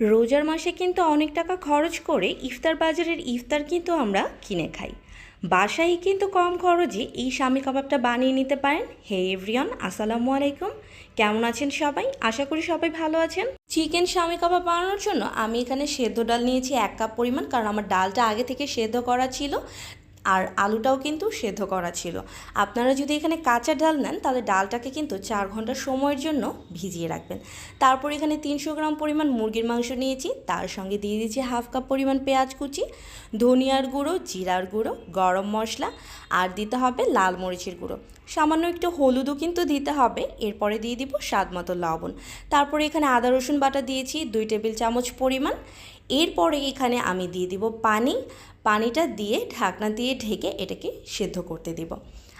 রোজার মাসে কিন্তু অনেক টাকা খরচ করে ইফতার বাজারের ইফতার কিন্তু আমরা কিনে খাই। বাসায় কিন্তু কম খরচে এই স্বামী কাবাবটা বানিয়ে নিতে পারেন। হে এভরিয়ান আসসালামু আলাইকুম। কেমন আছেন সবাই? আশা করি সবাই ভালো আছেন। চিকেন স্বামী কাবাব বানানোর জন্য আমি এখানে সেদ্ধ ডাল নিয়েছি এক কাপ পরিমাণ, কারণ আমার ডালটা আগে থেকে সেদ্ধ করা ছিল। আর আলুটাও কিন্তু সেদ্ধ করা ছিল। আপনারা যদি এখানে কাঁচা ডাল নেন, তাহলে ডালটাকে কিন্তু চার ঘণ্টা সময়ের জন্য ভিজিয়ে রাখবেন। তারপর এখানে তিনশো গ্রাম পরিমাণ মুরগির মাংস নিয়েছি। তার সঙ্গে দিয়ে দিয়েছি হাফ কাপ পরিমাণ পেঁয়াজ কুচি, ধনিয়ার গুঁড়ো, জিরার গুঁড়ো, গরম মশলা, আর দিতে হবে লাল মরিচের গুঁড়ো। সামান্য একটু হলুদও কিন্তু দিতে হবে। এরপরে দিয়ে দিব স্বাদ মতো লবণ। তারপরে এখানে আদা রসুন বাটা দিয়েছি, দুই টেবিল চামচ পরিমাণ। এরপরে এখানে আমি দিয়ে দিব পানি। পানিটা দিয়ে ঢাকনা দিয়ে ঢেকে এটাকে সেদ্ধ করতে দিব।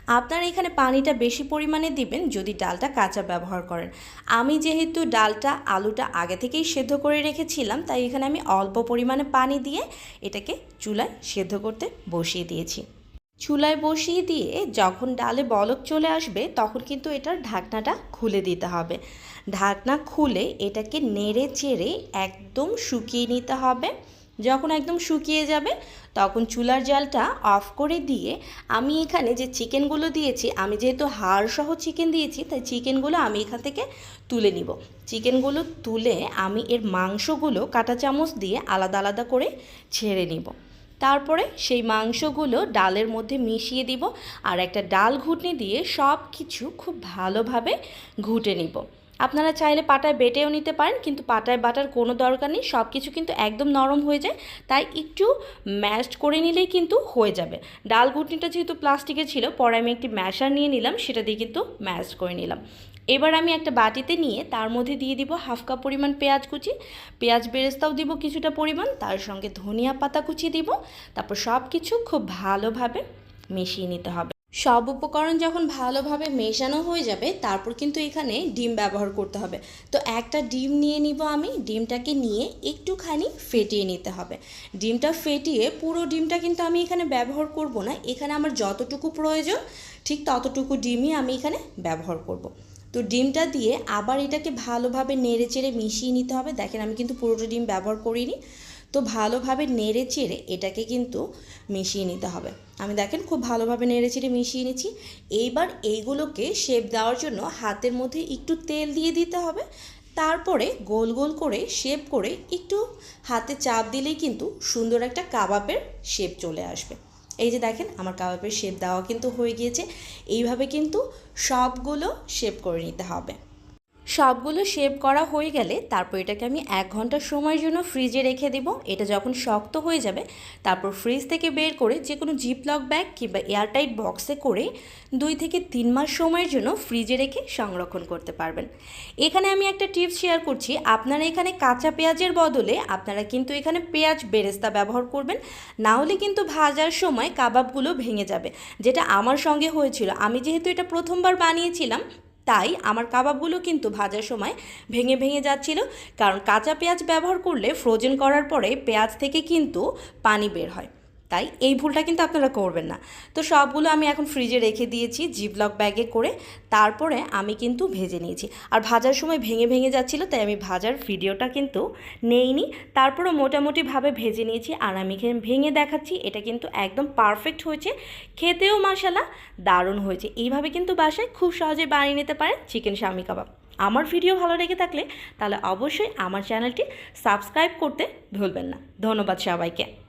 আপনারা এখানে পানিটা বেশি পরিমাণে দিবেন যদি ডালটা কাঁচা ব্যবহার করেন। আমি যেহেতু ডালটা, আলুটা আগে থেকেই সেদ্ধ করে রেখেছিলাম, তাই এখানে আমি অল্প পরিমাণে পানি দিয়ে এটাকে চুলায় সেদ্ধ করতে বসিয়ে দিয়েছি। চুলায় বসিয়ে দিয়ে যখন ডালে বলক চলে আসবে, তখন কিন্তু এটার ঢাকনাটা খুলে দিতে হবে। ঢাকনা খুলে এটাকে নেড়ে চেড়ে একদম শুকিয়ে নিতে হবে। যখন একদম শুকিয়ে যাবে, তখন চুলার জালটা অফ করে দিয়ে আমি এখানে যে চিকেনগুলো দিয়েছি, আমি যেহেতু হাড় সহ চিকেন দিয়েছি, তাই চিকেনগুলো আমি এখান থেকে তুলে নিব। চিকেনগুলো তুলে আমি এর মাংসগুলো কাঁটা চামচ দিয়ে আলাদা আলাদা করে ছেড়ে নিব। তারপরে সেই মাংসগুলো ডালের মধ্যে মিশিয়ে দিব আর একটা ডাল ঘুটনি দিয়ে সব কিছু খুব ভালোভাবে ঘুটে নিব। আপনারা চাইলে পাটায় বেটেও নিতে পারেন, কিন্তু পাটায় বাটার কোনো দরকার নেই সব কিছু কিন্তু একদম নরম হয়ে যায়। তাই একটু ম্যাশড করে নিলেই কিন্তু হয়ে যাবে। ডাল ঘুটনিটা যেহেতু প্লাস্টিকের ছিল, পরে আমি একটি ম্যাশার নিয়ে নিলাম, সেটা দিয়ে কিন্তু ম্যাশ করে নিলাম। এবার আমি একটা বাটিতে নিয়ে তার মধ্যে দিয়ে দিব হাফ কাপ পরিমাণ পেঁয়াজ কুচি। পেঁয়াজ বেরেস্তাও দিব কিছুটা পরিমাণ, তার সঙ্গে ধনিয়া পাতা কুচি দিব। তারপর সব কিছু খুব ভালোভাবে মিশিয়ে নিতে হবে। সব উপকরণ যখন ভালোভাবে মেশানো হয়ে যাবে, তারপর কিন্তু এখানে ডিম ব্যবহার করতে হবে। তো একটা ডিম নিয়ে নিব আমি, ডিমটাকে নিয়ে একটুখানি ফেটিয়ে নিতে হবে। ডিমটা ফেটিয়ে পুরো ডিমটা কিন্তু আমি এখানে ব্যবহার করব না, এখানে আমার যতটুকু প্রয়োজন, ঠিক ততটুকু ডিমই আমি এখানে ব্যবহার করব। তো ডিমটা দিয়ে আবার এটাকে ভালোভাবে নেড়ে চেড়ে মিশিয়ে নিতে হবে। দেখেন আমি কিন্তু পুরোটা ডিম ব্যবহার করিনি। তো ভালোভাবে নেড়ে চেড়ে এটাকে কিন্তু মিশিয়ে নিতে হবে। আমি দেখেন খুব ভালোভাবে নেড়ে চেড়ে মিশিয়ে নিচ্ছি। এইবার এইগুলোকে শেপ দেওয়ার জন্য হাতের মধ্যে একটু তেল দিয়ে দিতে হবে। তারপরে গোল গোল করে শেপ করে একটু হাতে চাপ দিলেই কিন্তু সুন্দর একটা কাবাবের শেপ চলে আসবে। এই যে দেখেন আমার কাবাবের শেপ দেওয়া কিন্তু হয়ে গিয়েছে। এইভাবে কিন্তু সবগুলো শেপ করে নিতে হবে। সবগুলো শেপ করা হয়ে গেলে তারপর এটাকে আমি এক ঘণ্টা সময়ের জন্য ফ্রিজে রেখে দেব। এটা যখন শক্ত হয়ে যাবে, তারপর ফ্রিজ থেকে বের করে যে কোনো জিপলক ব্যাগ কিংবা এয়ারটাইট বক্সে করে দুই থেকে তিন মাস সময়ের জন্য ফ্রিজে রেখে সংরক্ষণ করতে পারবেন। এখানে আমি একটা টিপস শেয়ার করছি। আপনারা এখানে কাঁচা পেঁয়াজের বদলে আপনারা কিন্তু এখানে পেঁয়াজ বেরেস্তা ব্যবহার করবেন। না হলে কিন্তু ভাজার সময় কাবাবগুলো ভেঙে যাবে, যেটা আমার সঙ্গে হয়েছিল। আমি যেহেতু এটা প্রথমবার বানিয়েছিলাম তাই আমার কাবাবগুলো কিন্তু ভাজার সময় ভেঙে ভেঙে যাচ্ছিল, কারণ কাঁচা পেঁয়াজ ব্যবহার করলে ফ্রোজেন করার পরে পেঁয়াজ থেকে কিন্তু পানি বের হয়। তাই এই ভুলটা কিন্তু আপনারা করবেন না। তো সবগুলো আমি এখন ফ্রিজে রেখে দিয়েছি জিপলক ব্যাগে করে, তারপরে আমি কিন্তু ভেজে নিয়েছি। আর ভাজার সময় ভেঙে ভেঙে যাচ্ছিল, তাই আমি ভাজার ভিডিওটা কিন্তু নেইনি। তারপরে মোটামুটিভাবে ভেজে নিয়েছি, আর আমি ভেঙে দেখাচ্ছি, এটা কিন্তু একদম পারফেক্ট হয়েছে। খেতেও মশালা দারুণ হয়েছে। এইভাবে কিন্তু বাসায় খুব সহজে বানিয়ে নিতে পারেন চিকেন স্বামী কাবাব। আমার ভিডিও ভালো লেগে থাকলে তাহলে অবশ্যই আমার চ্যানেলটি সাবস্ক্রাইব করতে ভুলবেন না। ধন্যবাদ সবাইকে।